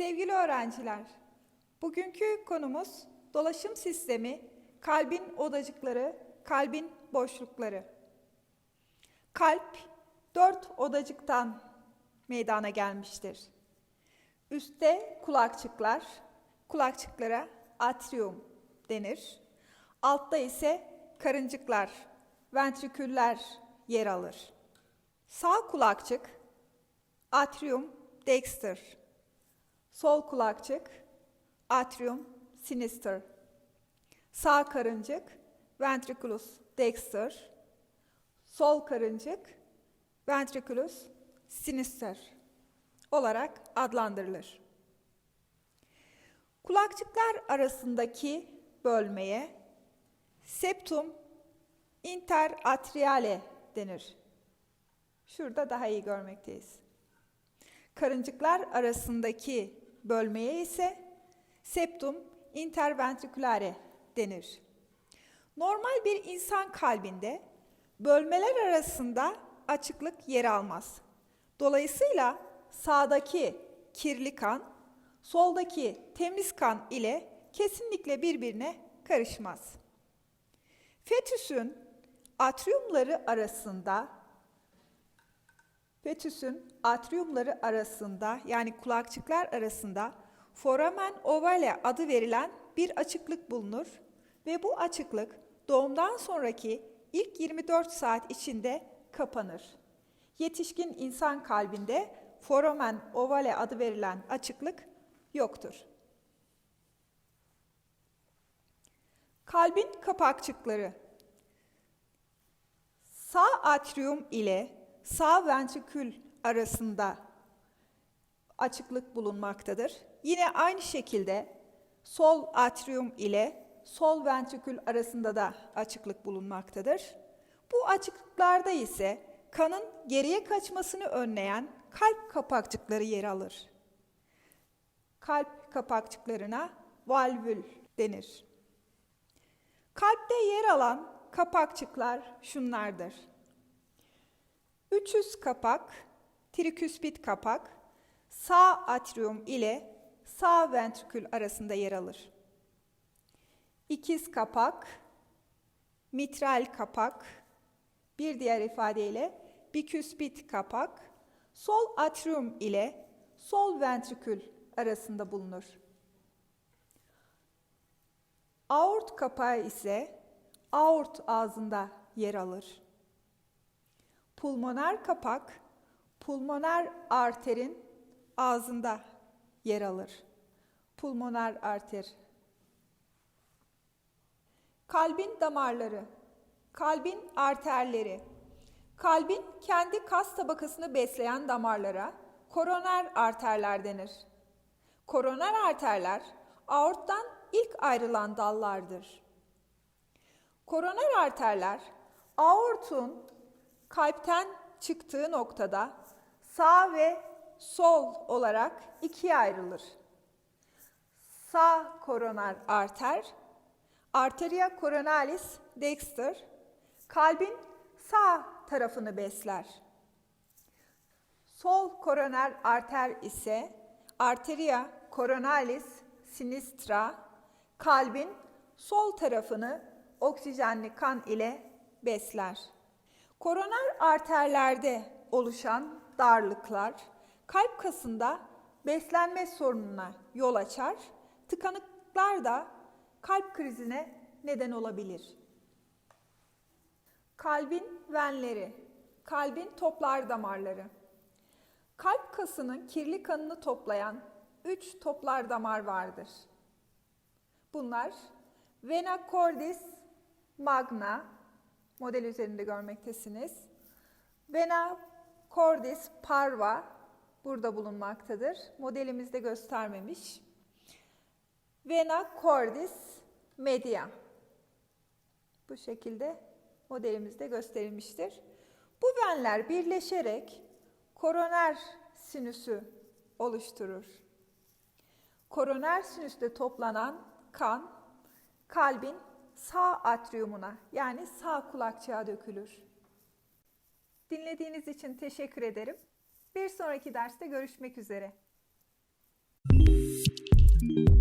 Sevgili öğrenciler, bugünkü konumuz dolaşım sistemi, kalbin odacıkları, kalbin boşlukları. Kalp dört odacıktan meydana gelmiştir. Üstte kulakçıklar, kulakçıklara atrium denir. Altta ise karıncıklar, ventriküller yer alır. Sağ kulakçık atrium dexter. Sol kulakçık atrium sinister. Sağ karıncık ventriculus dexter. Sol karıncık ventriculus sinister olarak adlandırılır. Kulakçıklar arasındaki bölmeye septum interatriale denir. Şurada daha iyi görmekteyiz. Karıncıklar arasındaki bölmeye ise septum interventriculare denir. Normal bir insan kalbinde bölmeler arasında açıklık yer almaz. Dolayısıyla sağdaki kirli kan, soldaki temiz kan ile kesinlikle birbirine karışmaz. Fetüsün atriumları arasında Fetüsün atriumları arasında yani kulakçıklar arasında foramen ovale adı verilen bir açıklık bulunur ve bu açıklık doğumdan sonraki ilk 24 saat içinde kapanır. Yetişkin insan kalbinde foramen ovale adı verilen açıklık yoktur. Kalbin kapakçıkları Sağ atrium ile sağ ventrikül arasında açıklık bulunmaktadır. Yine aynı şekilde sol atrium ile sol ventrikül arasında da açıklık bulunmaktadır. Bu açıklıklarda ise kanın geriye kaçmasını önleyen kalp kapakçıkları yer alır. Kalp kapakçıklarına valvül denir. Kalpte yer alan kapakçıklar şunlardır. 300 kapak, triküspit kapak, sağ atrium ile sağ ventrikül arasında yer alır. İkiz kapak, mitral kapak, bir diğer ifadeyle biküspit kapak, sol atrium ile sol ventrikül arasında bulunur. Aort kapağı ise aort ağzında yer alır. Pulmoner kapak, pulmoner arterin ağzında yer alır. Pulmoner arter. Kalbin damarları, kalbin arterleri. Kalbin kendi kas tabakasını besleyen damarlara koroner arterler denir. Koroner arterler aorttan ilk ayrılan dallardır. Koroner arterler aortun kalpten çıktığı noktada sağ ve sol olarak ikiye ayrılır. Sağ koroner arter, arteria coronalis dexter, kalbin sağ tarafını besler. Sol koroner arter ise arteria coronalis sinistra, kalbin sol tarafını oksijenli kan ile besler. Koroner arterlerde oluşan darlıklar kalp kasında beslenme sorununa yol açar. Tıkanıklıklar da kalp krizine neden olabilir. Kalbin venleri, kalbin toplar damarları. Kalp kasının kirli kanını toplayan üç toplar damar vardır. Bunlar vena cordis magna, model üzerinde görmektesiniz. Vena cordis parva burada bulunmaktadır. Modelimizde göstermemiş. Vena cordis media. Bu şekilde modelimizde gösterilmiştir. Bu venler birleşerek koroner sinüsü oluşturur. Koroner sinüste toplanan kan kalbin sağ atriumuna yani sağ kulakçığa dökülür. Dinlediğiniz için teşekkür ederim. Bir sonraki derste görüşmek üzere. Müzik